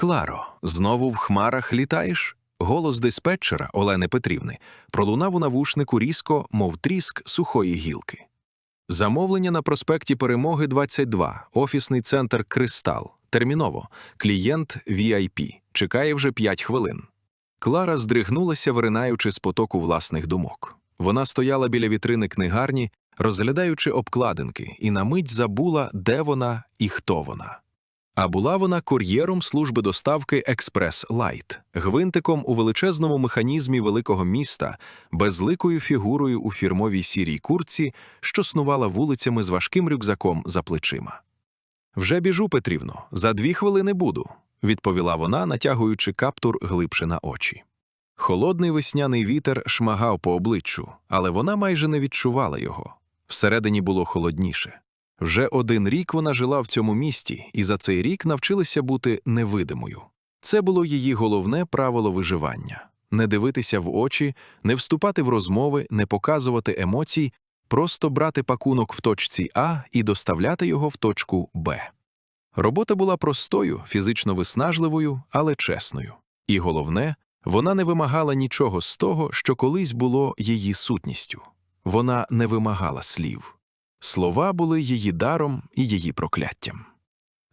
Кларо, знову в хмарах літаєш? Голос диспетчера Олени Петрівни пролунав у навушнику різко, мов тріск сухої гілки. Замовлення на проспекті Перемоги 22, офісний центр Кристал. Терміново. Клієнт VIP. Чекає вже 5 хвилин. Клара здригнулася, виринаючи з потоку власних думок. Вона стояла біля вітрини книгарні, розглядаючи обкладинки, і на мить забула, де вона і хто вона. А була вона кур'єром служби доставки Експрес Лайт, гвинтиком у величезному механізмі великого міста, безликою фігурою у фірмовій сірій курці, що снувала вулицями з важким рюкзаком за плечима. Вже біжу, Петрівно, за дві хвилини буду, відповіла вона, натягуючи каптур глибше на очі. Холодний весняний вітер шмагав по обличчю, але вона майже не відчувала його. Всередині було холодніше. Вже один рік вона жила в цьому місті, і за цей рік навчилася бути невидимою. Це було її головне правило виживання не дивитися в очі, не вступати в розмови, не показувати емоцій, просто брати пакунок в точці А і доставляти його в точку Б. Робота була простою, фізично виснажливою, але чесною. І головне, вона не вимагала нічого з того, що колись було її сутністю. Вона не вимагала слів. Слова були її даром і її прокляттям.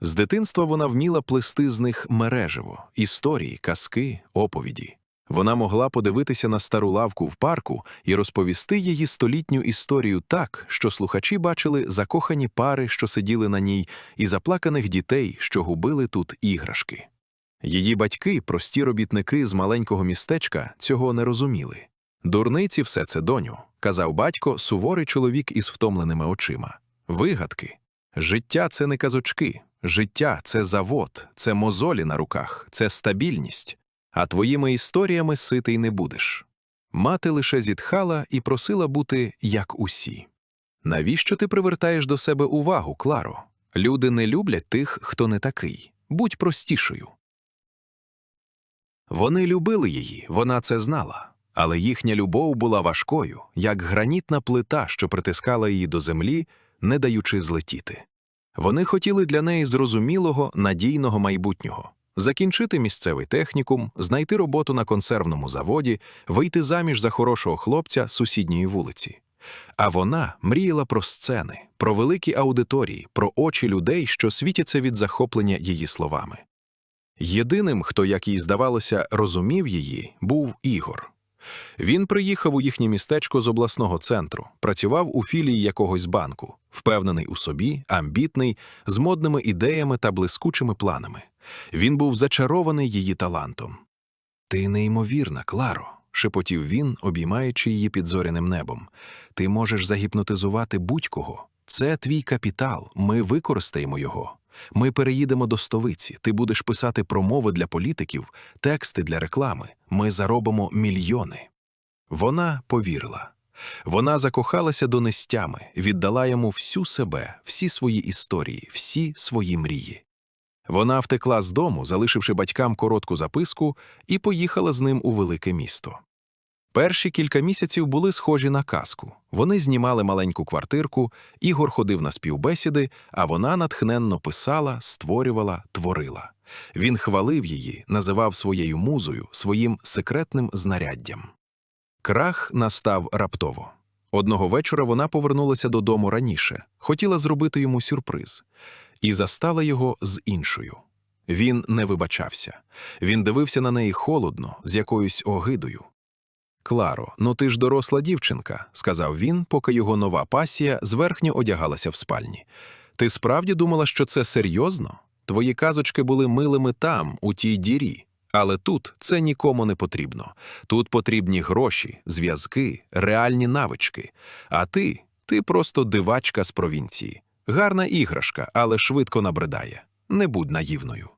З дитинства вона вміла плести з них мережево, історії, казки, оповіді. Вона могла подивитися на стару лавку в парку і розповісти її столітню історію так, що слухачі бачили закохані пари, що сиділи на ній, і заплаканих дітей, що губили тут іграшки. Її батьки, прості робітники з маленького містечка, цього не розуміли. Дурниці все це, доню, казав батько, суворий чоловік із втомленими очима. Вигадки. Життя це не казочки, життя це завод, це мозолі на руках, це стабільність. А твоїми історіями ситий не будеш. Мати лише зітхала і просила бути як усі. Навіщо ти привертаєш до себе увагу, Кларо? Люди не люблять тих, хто не такий. Будь простішою. Вони любили її, вона це знала, але їхня любов була важкою, як гранітна плита, що притискала її до землі, не даючи злетіти. Вони хотіли для неї зрозумілого, надійного майбутнього закінчити місцевий технікум, знайти роботу на консервному заводі, вийти заміж за хорошого хлопця сусідньої вулиці. А вона мріяла про сцени, про великі аудиторії, про очі людей, що світяться від захоплення її словами. Єдиним, хто, як їй здавалося, розумів її, був Ігор. Він приїхав у їхнє містечко з обласного центру, працював у філії якогось банку, впевнений у собі, амбітний, з модними ідеями та блискучими планами. Він був зачарований її талантом. Ти неймовірна, Кларо, шепотів він, обіймаючи її під зоряним небом. Ти можеш загіпнотизувати будь-кого. Це твій капітал, ми використаємо його. Ми переїдемо до столиці, ти будеш писати промови для політиків, тексти для реклами, ми заробимо мільйони. Вона повірила. Вона закохалася донестями, віддала йому всю себе, всі свої історії, всі свої мрії. Вона втекла з дому, залишивши батькам коротку записку, і поїхала з ним у велике місто. Перші кілька місяців були схожі на казку. Вони знімали маленьку квартирку, Ігор ходив на співбесіди, а вона натхненно писала, створювала, творила. Він хвалив її, називав своєю музою, своїм секретним знаряддям. Крах настав раптово. Одного вечора вона повернулася додому раніше, хотіла зробити йому сюрприз, і застала його з іншою. Він не вибачався. Він дивився на неї холодно, з якоюсь огидою. Кларо, ну ти ж доросла дівчинка, сказав він, поки його нова пасія зверхньо одягалася в спальні. Ти справді думала, що це серйозно? Твої казочки були милими там, у тій дірі. Але тут це нікому не потрібно. Тут потрібні гроші, зв'язки, реальні навички. А ти, ти просто дивачка з провінції. Гарна іграшка, але швидко набридає. Не будь наївною.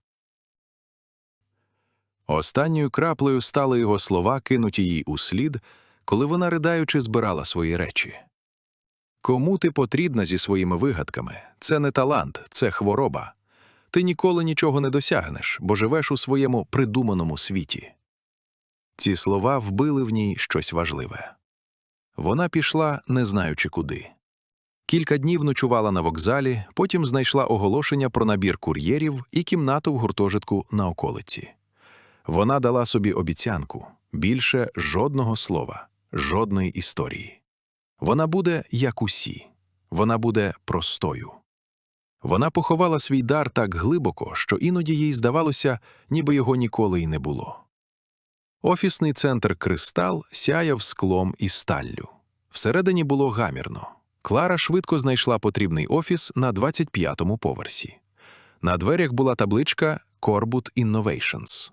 Останньою краплею стали його слова, кинуті їй у слід, коли вона, ридаючи, збирала свої речі. Кому ти потрібна зі своїми вигадками? Це не талант, це хвороба. Ти ніколи нічого не досягнеш, бо живеш у своєму придуманому світі. Ці слова вбили в ній щось важливе. Вона пішла, не знаючи куди. Кілька днів ночувала на вокзалі, потім знайшла оголошення про набір кур'єрів і кімнату в гуртожитку на околиці. Вона дала собі обіцянку більше жодного слова, жодної історії. Вона буде як усі, вона буде простою. Вона поховала свій дар так глибоко, що іноді їй здавалося, ніби його ніколи й не було. Офісний центр Кристал сяяв склом і сталлю. Всередині було гамірно. Клара швидко знайшла потрібний офіс на 25-му поверсі. На дверях була табличка Corbut Innovations.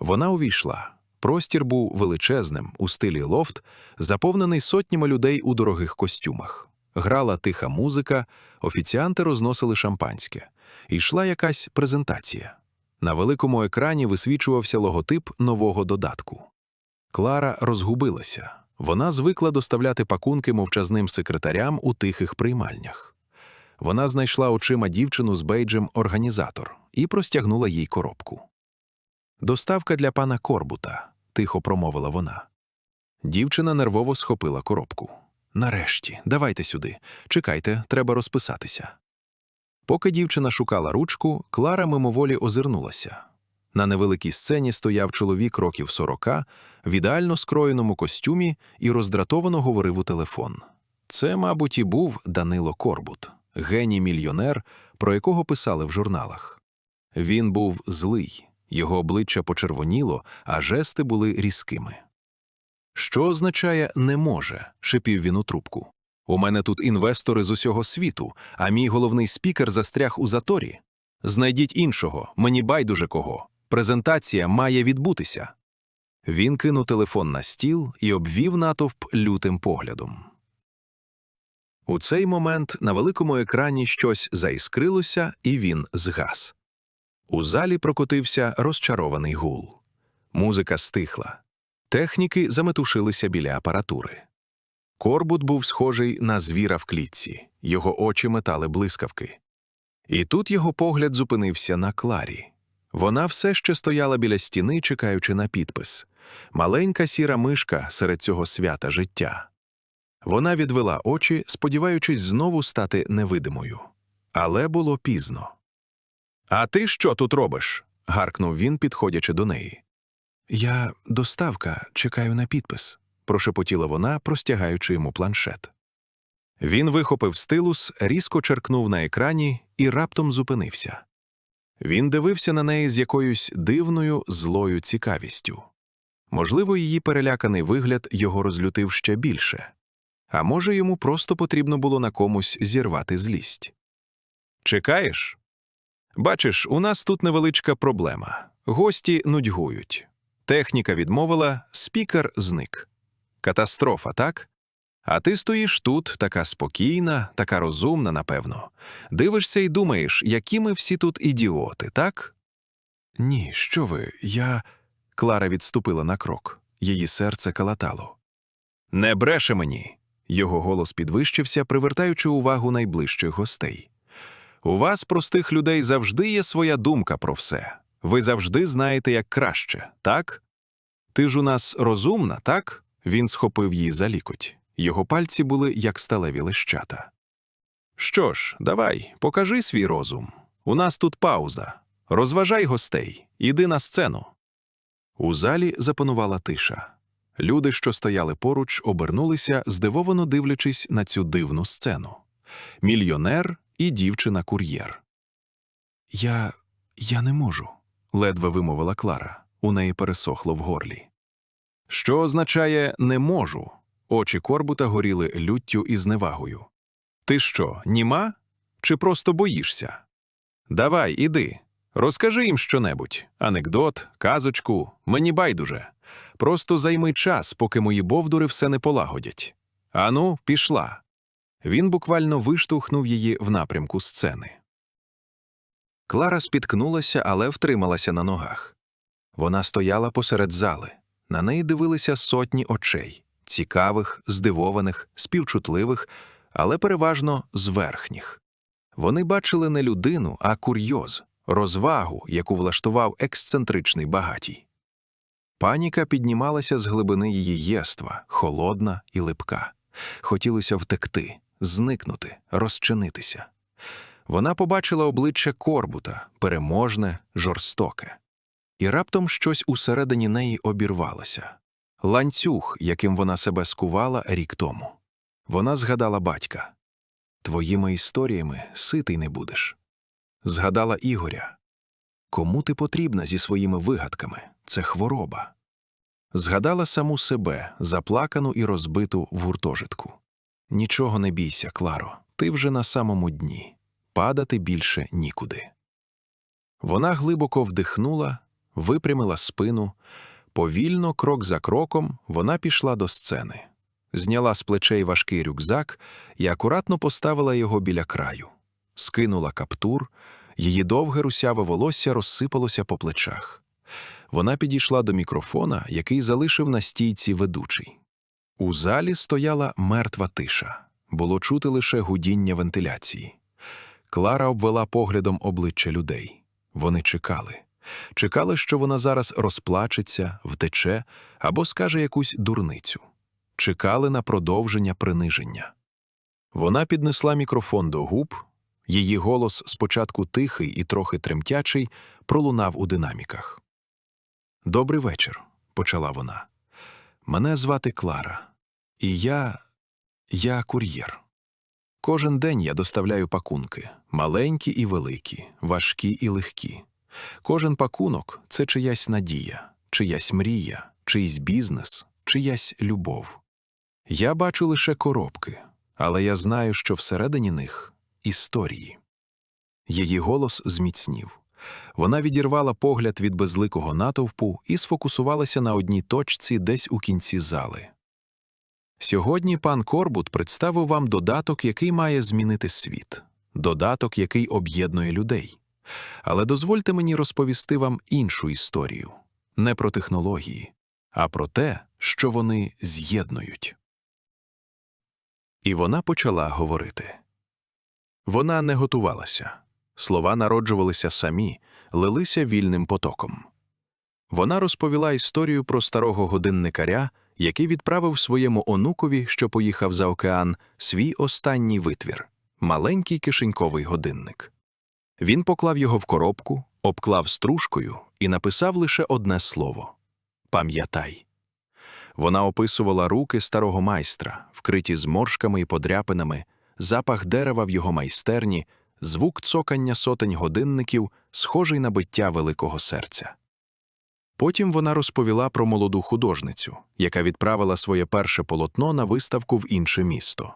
Вона увійшла. Простір був величезним, у стилі лофт, заповнений сотнями людей у дорогих костюмах. Грала тиха музика, офіціанти розносили шампанське. І йшла якась презентація. На великому екрані висвічувався логотип нового додатку. Клара розгубилася. Вона звикла доставляти пакунки мовчазним секретарям у тихих приймальнях. Вона знайшла очима дівчину з бейджем організатор і простягнула їй коробку. Доставка для пана Корбута, тихо промовила вона. Дівчина нервово схопила коробку. Нарешті, давайте сюди. Чекайте, треба розписатися. Поки дівчина шукала ручку, Клара мимоволі озирнулася. На невеликій сцені стояв чоловік років сорока в ідеально скроєному костюмі і роздратовано говорив у телефон. Це, мабуть, і був Данило Корбут, геній-мільйонер, про якого писали в журналах. Він був злий, його обличчя почервоніло, а жести були різкими. Що означає не може? шипів він у трубку. У мене тут інвестори з усього світу, а мій головний спікер застряг у заторі. Знайдіть іншого, мені байдуже кого. Презентація має відбутися. Він кинув телефон на стіл і обвів натовп лютим поглядом. У цей момент на великому екрані щось заіскрилося, і він згас. У залі прокотився розчарований гул. Музика стихла. Техніки заметушилися біля апаратури. Корбут був схожий на звіра в клітці, його очі метали блискавки. І тут його погляд зупинився на Кларі. Вона все ще стояла біля стіни, чекаючи на підпис маленька сіра мишка серед цього свята життя. Вона відвела очі, сподіваючись знову стати невидимою. Але було пізно. А ти що тут робиш? гаркнув він, підходячи до неї. Я доставка, чекаю на підпис, прошепотіла вона, простягаючи йому планшет. Він вихопив стилус, різко черкнув на екрані і раптом зупинився. Він дивився на неї з якоюсь дивною злою цікавістю. Можливо, її переляканий вигляд його розлютив ще більше, а може, йому просто потрібно було на комусь зірвати злість. Чекаєш? Бачиш, у нас тут невеличка проблема. Гості нудьгують. Техніка відмовила, спікер зник. Катастрофа, так? А ти стоїш тут, така спокійна, така розумна, напевно. Дивишся і думаєш, які ми всі тут ідіоти, так? Ні, що ви, я. Клара відступила на крок. Її серце калатало. Не бреше мені. Його голос підвищився, привертаючи увагу найближчих гостей. У вас, простих людей, завжди є своя думка про все. Ви завжди знаєте, як краще, так? Ти ж у нас розумна, так? Він схопив її за лікоть. Його пальці були як сталеві лищата. Що ж, давай, покажи свій розум. У нас тут пауза. Розважай гостей, іди на сцену. У залі запанувала тиша. Люди, що стояли поруч, обернулися, здивовано дивлячись на цю дивну сцену. Мільйонер і дівчина-кур'єр. Я. я не можу, ледве вимовила Клара. У неї пересохло в горлі. Що означає не можу? Очі Корбута горіли люттю і зневагою. Ти що, німа? Чи просто боїшся? Давай, іди. Розкажи їм щонебудь анекдот, казочку, мені байдуже. Просто займи час, поки мої бовдури все не полагодять. Ану, пішла. Він буквально виштовхнув її в напрямку сцени. Клара спіткнулася, але втрималася на ногах. Вона стояла посеред зали. На неї дивилися сотні очей цікавих, здивованих, співчутливих, але переважно зверхніх. Вони бачили не людину, а курйоз, розвагу, яку влаштував ексцентричний багатій. Паніка піднімалася з глибини її єства, холодна і липка. Хотілося втекти, зникнути, розчинитися. Вона побачила обличчя Корбута, переможне, жорстоке. І раптом щось усередині неї обірвалося. Ланцюг, яким вона себе скувала рік тому. Вона згадала батька. Твоїми історіями ситий не будеш. Згадала Ігоря. Кому ти потрібна зі своїми вигадками? Це хвороба. Згадала саму себе, заплакану і розбиту в гуртожитку. Нічого не бійся, Кларо, ти вже на самому дні. Падати більше нікуди. Вона глибоко вдихнула, випрямила спину. Повільно, крок за кроком, вона пішла до сцени. Зняла з плечей важкий рюкзак і акуратно поставила його біля краю. Скинула каптур, її довге русяве волосся розсипалося по плечах. Вона підійшла до мікрофона, який залишив на стійці ведучий. У залі стояла мертва тиша. Було чути лише гудіння вентиляції. Клара обвела поглядом обличчя людей. Вони чекали. Чекали, що вона зараз розплачеться, втече або скаже якусь дурницю. Чекали на продовження приниження. Вона піднесла мікрофон до губ, її голос, спочатку тихий і трохи тремтячий, пролунав у динаміках. Добрий вечір, почала вона. Мене звати Клара, і я. я кур'єр. Кожен день я доставляю пакунки маленькі і великі, важкі і легкі. Кожен пакунок це чиясь надія, чиясь мрія, чийсь бізнес, чиясь любов. Я бачу лише коробки, але я знаю, що всередині них історії. Її голос зміцнів. Вона відірвала погляд від безликого натовпу і сфокусувалася на одній точці десь у кінці зали. Сьогодні пан Корбут представив вам додаток, який має змінити світ, додаток, який об'єднує людей. Але дозвольте мені розповісти вам іншу історію не про технології, а про те, що вони з'єднують. І вона почала говорити. Вона не готувалася. Слова народжувалися самі, лилися вільним потоком. Вона розповіла історію про старого годинникаря, який відправив своєму онукові, що поїхав за океан, свій останній витвір маленький кишеньковий годинник. Він поклав його в коробку, обклав стружкою і написав лише одне слово Пам'ятай. Вона описувала руки старого майстра, вкриті зморшками і подряпинами, запах дерева в його майстерні, звук цокання сотень годинників, схожий на биття великого серця. Потім вона розповіла про молоду художницю, яка відправила своє перше полотно на виставку в інше місто,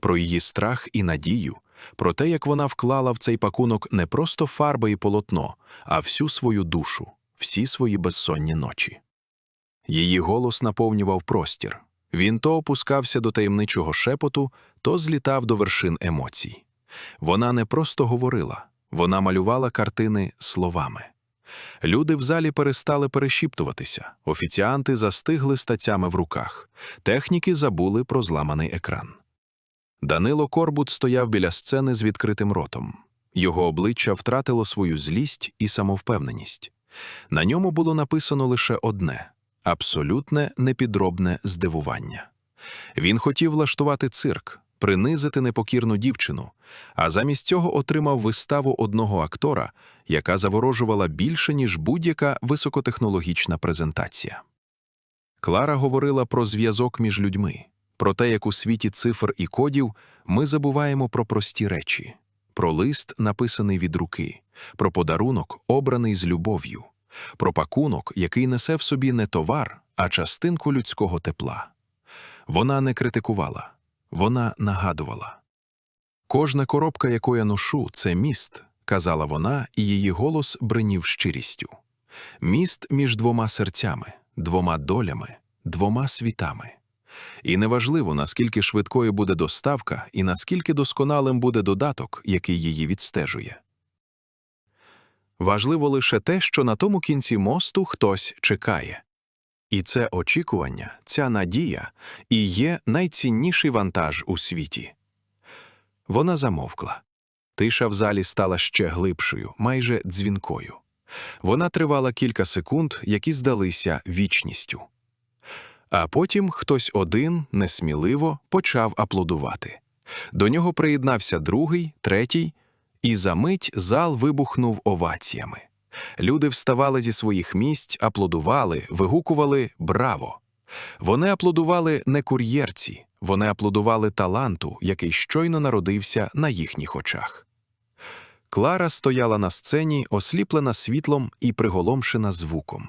про її страх і надію, про те, як вона вклала в цей пакунок не просто фарби і полотно, а всю свою душу, всі свої безсонні ночі. Її голос наповнював простір. Він то опускався до таємничого шепоту, то злітав до вершин емоцій. Вона не просто говорила, вона малювала картини словами. Люди в залі перестали перешіптуватися, офіціанти застигли з в руках, техніки забули про зламаний екран. Данило Корбут стояв біля сцени з відкритим ротом. Його обличчя втратило свою злість і самовпевненість. На ньому було написано лише одне абсолютне непідробне здивування. Він хотів влаштувати цирк, принизити непокірну дівчину, а замість цього отримав виставу одного актора, яка заворожувала більше, ніж будь-яка високотехнологічна презентація. Клара говорила про зв'язок між людьми, про те, як у світі цифр і кодів ми забуваємо про прості речі, про лист, написаний від руки, про подарунок, обраний з любов'ю, про пакунок, який несе в собі не товар, а частинку людського тепла. Вона не критикувала, вона нагадувала. Кожна коробка, яку я ношу, це міст, казала вона, і її голос бринів щирістю. Міст між двома серцями, двома долями, двома світами. І неважливо, наскільки швидкою буде доставка і наскільки досконалим буде додаток, який її відстежує. Важливо лише те, що на тому кінці мосту хтось чекає. І це очікування, ця надія і є найцінніший вантаж у світі. Вона замовкла. Тиша в залі стала ще глибшою, майже дзвінкою. Вона тривала кілька секунд, які здалися вічністю. А потім хтось один несміливо почав аплодувати. До нього приєднався другий, третій, і за мить зал вибухнув оваціями. Люди вставали зі своїх місць, аплодували, вигукували Браво! Вони аплодували не кур'єрці, вони аплодували таланту, який щойно народився на їхніх очах. Клара стояла на сцені, осліплена світлом і приголомшена звуком.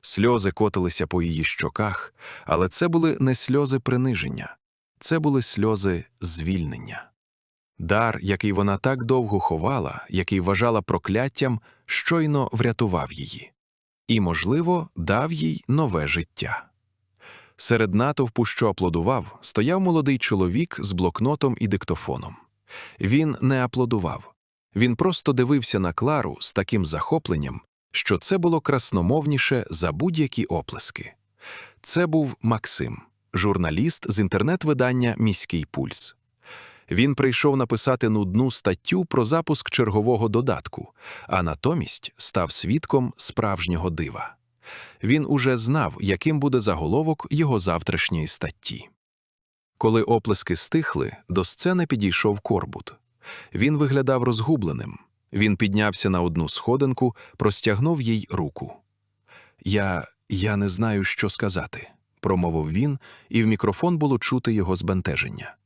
Сльози котилися по її щоках, але це були не сльози приниження, це були сльози звільнення. Дар, який вона так довго ховала, який вважала прокляттям, щойно врятував її і, можливо, дав їй нове життя. Серед натовпу, що аплодував, стояв молодий чоловік з блокнотом і диктофоном. Він не аплодував. Він просто дивився на Клару з таким захопленням, що це було красномовніше за будь-які оплески. Це був Максим, журналіст з інтернет-видання Міський пульс. Він прийшов написати нудну статтю про запуск чергового додатку, а натомість став свідком справжнього дива. Він уже знав, яким буде заголовок його завтрашньої статті. Коли оплески стихли, до сцени підійшов Корбут. Він виглядав розгубленим. Він піднявся на одну сходинку, простягнув їй руку. Я я не знаю, що сказати, промовив він, і в мікрофон було чути його збентеження.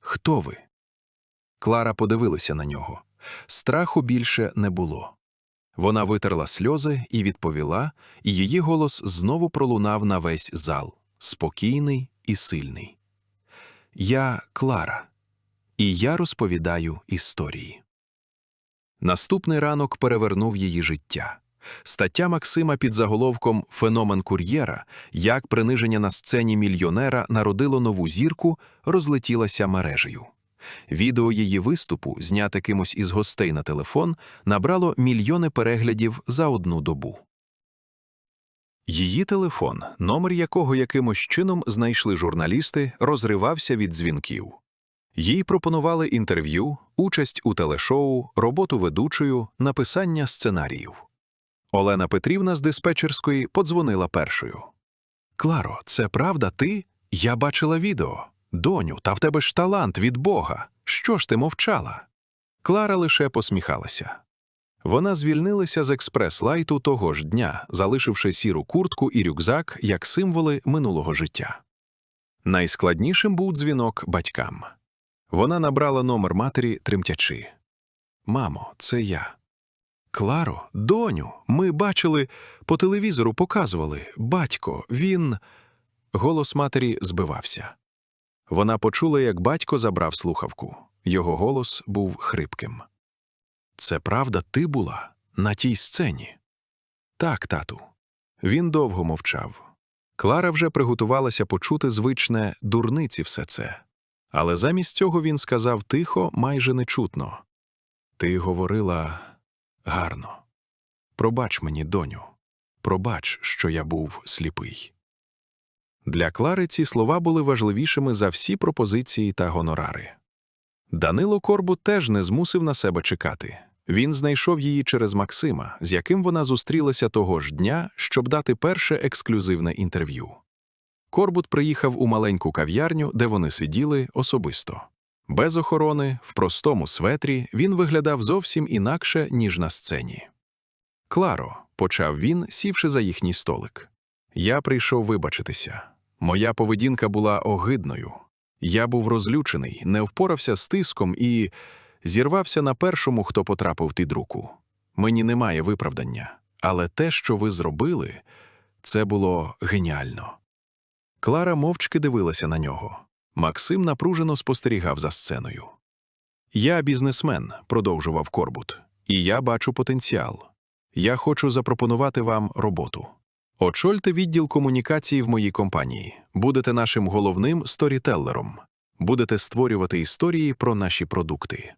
Хто ви? Клара подивилася на нього. Страху більше не було. Вона витерла сльози і відповіла, і її голос знову пролунав на весь зал, спокійний і сильний. Я Клара, і я розповідаю історії. Наступний ранок перевернув її життя. Стаття Максима під заголовком Феномен кур'єра, як приниження на сцені мільйонера народило нову зірку, розлетілася мережею. Відео її виступу, зняте кимось із гостей на телефон, набрало мільйони переглядів за одну добу. Її телефон, номер якого якимось чином знайшли журналісти, розривався від дзвінків. Їй пропонували інтерв'ю, участь у телешоу, роботу ведучою, написання сценаріїв. Олена Петрівна з диспетчерської подзвонила першою. Кларо, це правда ти? Я бачила відео. Доню, та в тебе ж талант від Бога. Що ж ти мовчала? Клара лише посміхалася. Вона звільнилася з експрес-лайту того ж дня, залишивши сіру куртку і рюкзак як символи минулого життя. Найскладнішим був дзвінок батькам. Вона набрала номер матері тремтячи. Мамо, це я. Кларо, доню, ми бачили, по телевізору показували. Батько, він. Голос матері збивався. Вона почула, як батько забрав слухавку. Його голос був хрипким. Це правда, ти була на тій сцені? Так, тату. Він довго мовчав. Клара вже приготувалася почути звичне дурниці все це. Але замість цього він сказав тихо, майже нечутно Ти говорила гарно. Пробач мені, доню, пробач, що я був сліпий. Для Клари ці слова були важливішими за всі пропозиції та гонорари. Данило Корбу теж не змусив на себе чекати. Він знайшов її через Максима, з яким вона зустрілася того ж дня, щоб дати перше ексклюзивне інтерв'ю. Корбут приїхав у маленьку кав'ярню, де вони сиділи особисто. Без охорони, в простому светрі, він виглядав зовсім інакше, ніж на сцені. Кларо, почав він, сівши за їхній столик. Я прийшов вибачитися. Моя поведінка була огидною. Я був розлючений, не впорався з тиском і зірвався на першому, хто потрапив під руку. Мені немає виправдання, але те, що ви зробили, це було геніально. Клара мовчки дивилася на нього. Максим напружено спостерігав за сценою. Я бізнесмен, продовжував Корбут, і я бачу потенціал. Я хочу запропонувати вам роботу. Очольте відділ комунікації в моїй компанії, будете нашим головним сторітеллером, будете створювати історії про наші продукти.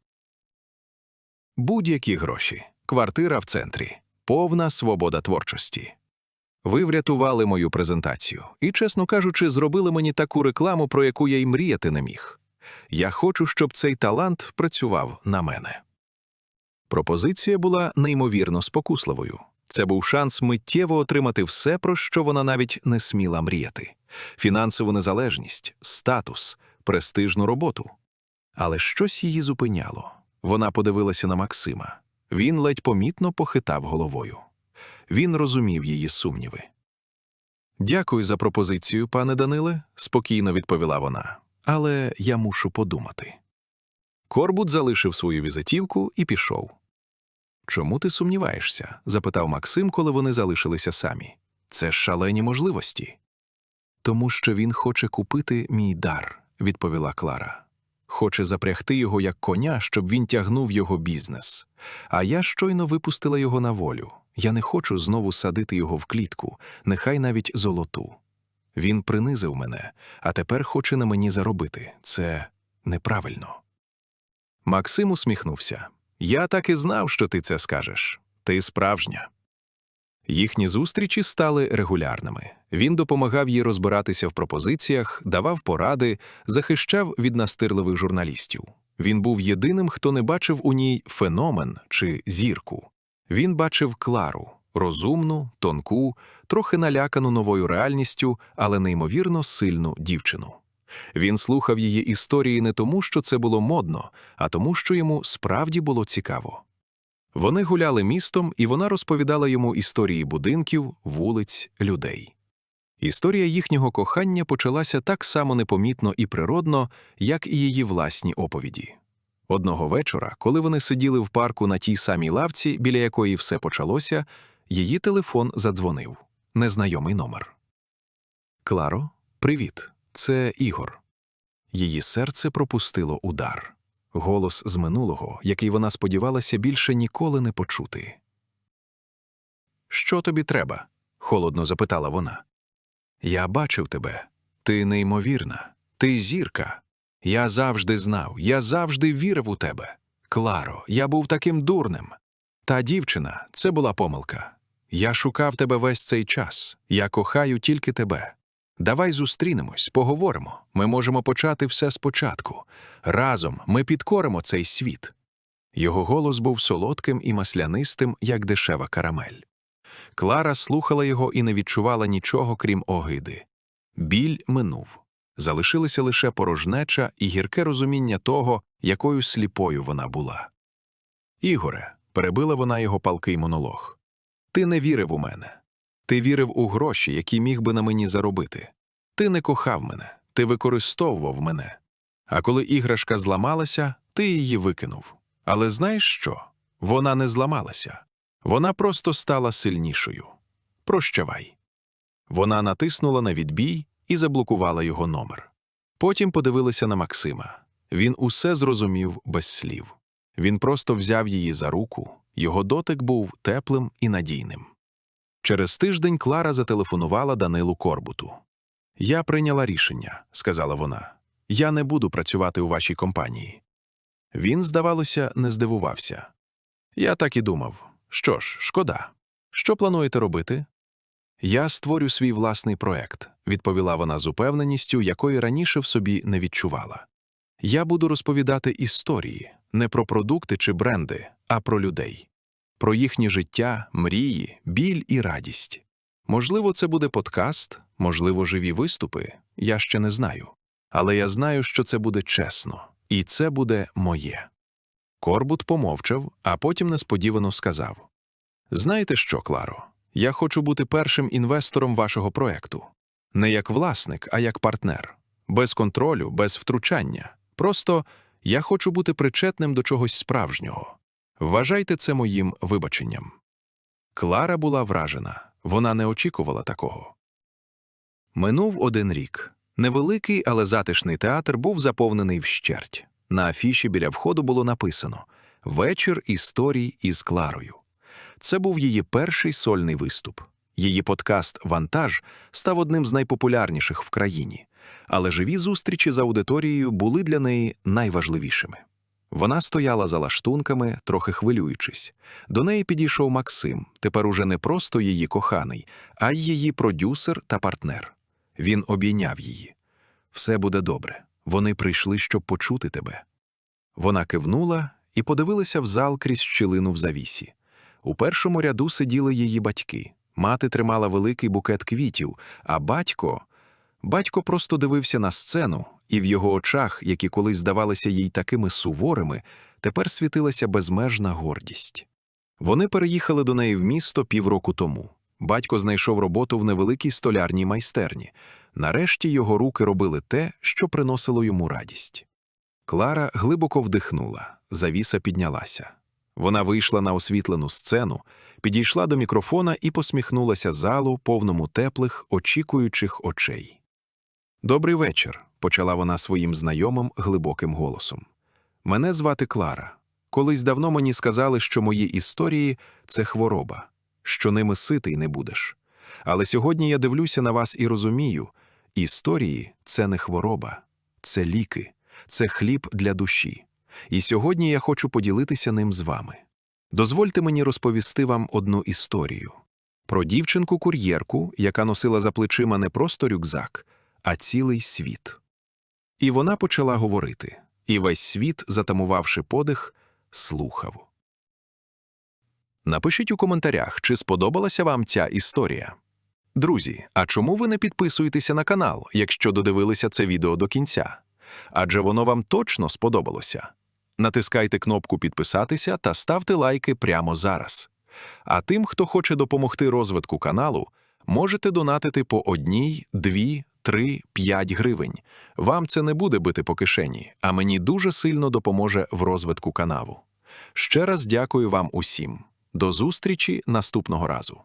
Будь-які гроші, квартира в центрі, повна свобода творчості. Ви врятували мою презентацію і, чесно кажучи, зробили мені таку рекламу, про яку я й мріяти не міг. Я хочу, щоб цей талант працював на мене. Пропозиція була неймовірно спокусливою. Це був шанс миттєво отримати все, про що вона навіть не сміла мріяти: фінансову незалежність, статус, престижну роботу. Але щось її зупиняло. Вона подивилася на Максима. Він ледь помітно похитав головою. Він розумів її сумніви. Дякую за пропозицію, пане Даниле, спокійно відповіла вона. Але я мушу подумати. Корбут залишив свою візитівку і пішов. Чому ти сумніваєшся? запитав Максим, коли вони залишилися самі. Це шалені можливості. Тому що він хоче купити мій дар, відповіла Клара. Хоче запрягти його як коня, щоб він тягнув його бізнес. А я щойно випустила його на волю. Я не хочу знову садити його в клітку, нехай навіть золоту. Він принизив мене, а тепер хоче на мені заробити. Це неправильно. Максим усміхнувся. Я так і знав, що ти це скажеш. Ти справжня. Їхні зустрічі стали регулярними. Він допомагав їй розбиратися в пропозиціях, давав поради, захищав від настирливих журналістів. Він був єдиним, хто не бачив у ній феномен чи зірку. Він бачив Клару розумну, тонку, трохи налякану новою реальністю, але неймовірно сильну дівчину. Він слухав її історії не тому, що це було модно, а тому, що йому справді було цікаво. Вони гуляли містом, і вона розповідала йому історії будинків, вулиць, людей. Історія їхнього кохання почалася так само непомітно і природно, як і її власні оповіді. Одного вечора, коли вони сиділи в парку на тій самій лавці, біля якої все почалося, її телефон задзвонив незнайомий номер. Кларо, привіт, це Ігор. Її серце пропустило удар голос з минулого, який вона сподівалася більше ніколи не почути. Що тобі треба? холодно запитала вона. Я бачив тебе. Ти неймовірна, ти зірка. Я завжди знав, я завжди вірив у тебе. Кларо, я був таким дурним. Та дівчина, це була помилка. Я шукав тебе весь цей час. Я кохаю тільки тебе. Давай зустрінемось, поговоримо. Ми можемо почати все спочатку. Разом ми підкоримо цей світ. Його голос був солодким і маслянистим, як дешева карамель. Клара слухала його і не відчувала нічого, крім огиди. Біль минув. Залишилися лише порожнеча і гірке розуміння того, якою сліпою вона була. Ігоре, перебила вона його палкий монолог. Ти не вірив у мене. Ти вірив у гроші, які міг би на мені заробити. Ти не кохав мене, ти використовував мене. А коли іграшка зламалася, ти її викинув. Але знаєш що? Вона не зламалася. Вона просто стала сильнішою. Прощавай. Вона натиснула на відбій і заблокувала його номер. Потім подивилася на Максима. Він усе зрозумів без слів. Він просто взяв її за руку, його дотик був теплим і надійним. Через тиждень Клара зателефонувала Данилу Корбуту. Я прийняла рішення, сказала вона. Я не буду працювати у вашій компанії. Він, здавалося, не здивувався. Я так і думав. Що ж, шкода. Що плануєте робити? Я створю свій власний проект, відповіла вона з упевненістю, якої раніше в собі не відчувала. Я буду розповідати історії не про продукти чи бренди, а про людей, про їхнє життя, мрії, біль і радість. Можливо, це буде подкаст, можливо, живі виступи, я ще не знаю. Але я знаю, що це буде чесно, і це буде моє. Корбут помовчав, а потім несподівано сказав: Знаєте що, Кларо, я хочу бути першим інвестором вашого проекту. Не як власник, а як партнер, без контролю, без втручання. Просто я хочу бути причетним до чогось справжнього. Вважайте це моїм вибаченням. Клара була вражена, вона не очікувала такого. Минув один рік. Невеликий, але затишний театр був заповнений вщерть. На афіші біля входу було написано Вечір історій із Кларою. Це був її перший сольний виступ. Її подкаст Вантаж став одним з найпопулярніших в країні, але живі зустрічі з аудиторією були для неї найважливішими. Вона стояла за лаштунками, трохи хвилюючись. До неї підійшов Максим, тепер уже не просто її коханий, а й її продюсер та партнер. Він обійняв її. Все буде добре. Вони прийшли, щоб почути тебе. Вона кивнула і подивилася в зал крізь щілину в завісі. У першому ряду сиділи її батьки. Мати тримала великий букет квітів, а батько. Батько просто дивився на сцену, і в його очах, які колись здавалися їй такими суворими, тепер світилася безмежна гордість. Вони переїхали до неї в місто півроку тому. Батько знайшов роботу в невеликій столярній майстерні. Нарешті його руки робили те, що приносило йому радість. Клара глибоко вдихнула, завіса піднялася. Вона вийшла на освітлену сцену, підійшла до мікрофона і посміхнулася залу, повному теплих, очікуючих очей. Добрий вечір, почала вона своїм знайомим глибоким голосом. Мене звати Клара. Колись давно мені сказали, що мої історії це хвороба, що ними ситий не будеш. Але сьогодні я дивлюся на вас і розумію: історії це не хвороба, це ліки, це хліб для душі. І сьогодні я хочу поділитися ним з вами. Дозвольте мені розповісти вам одну історію про дівчинку-кур'єрку, яка носила за плечима не просто рюкзак, а цілий світ. І вона почала говорити, і весь світ, затамувавши подих, слухав. Напишіть у коментарях, чи сподобалася вам ця історія. Друзі, а чому ви не підписуєтеся на канал, якщо додивилися це відео до кінця? Адже воно вам точно сподобалося. Натискайте кнопку підписатися та ставте лайки прямо зараз. А тим, хто хоче допомогти розвитку каналу, можете донатити по одній, дві, три, п'ять гривень. Вам це не буде бити по кишені, а мені дуже сильно допоможе в розвитку канаву. Ще раз дякую вам усім. До зустрічі наступного разу.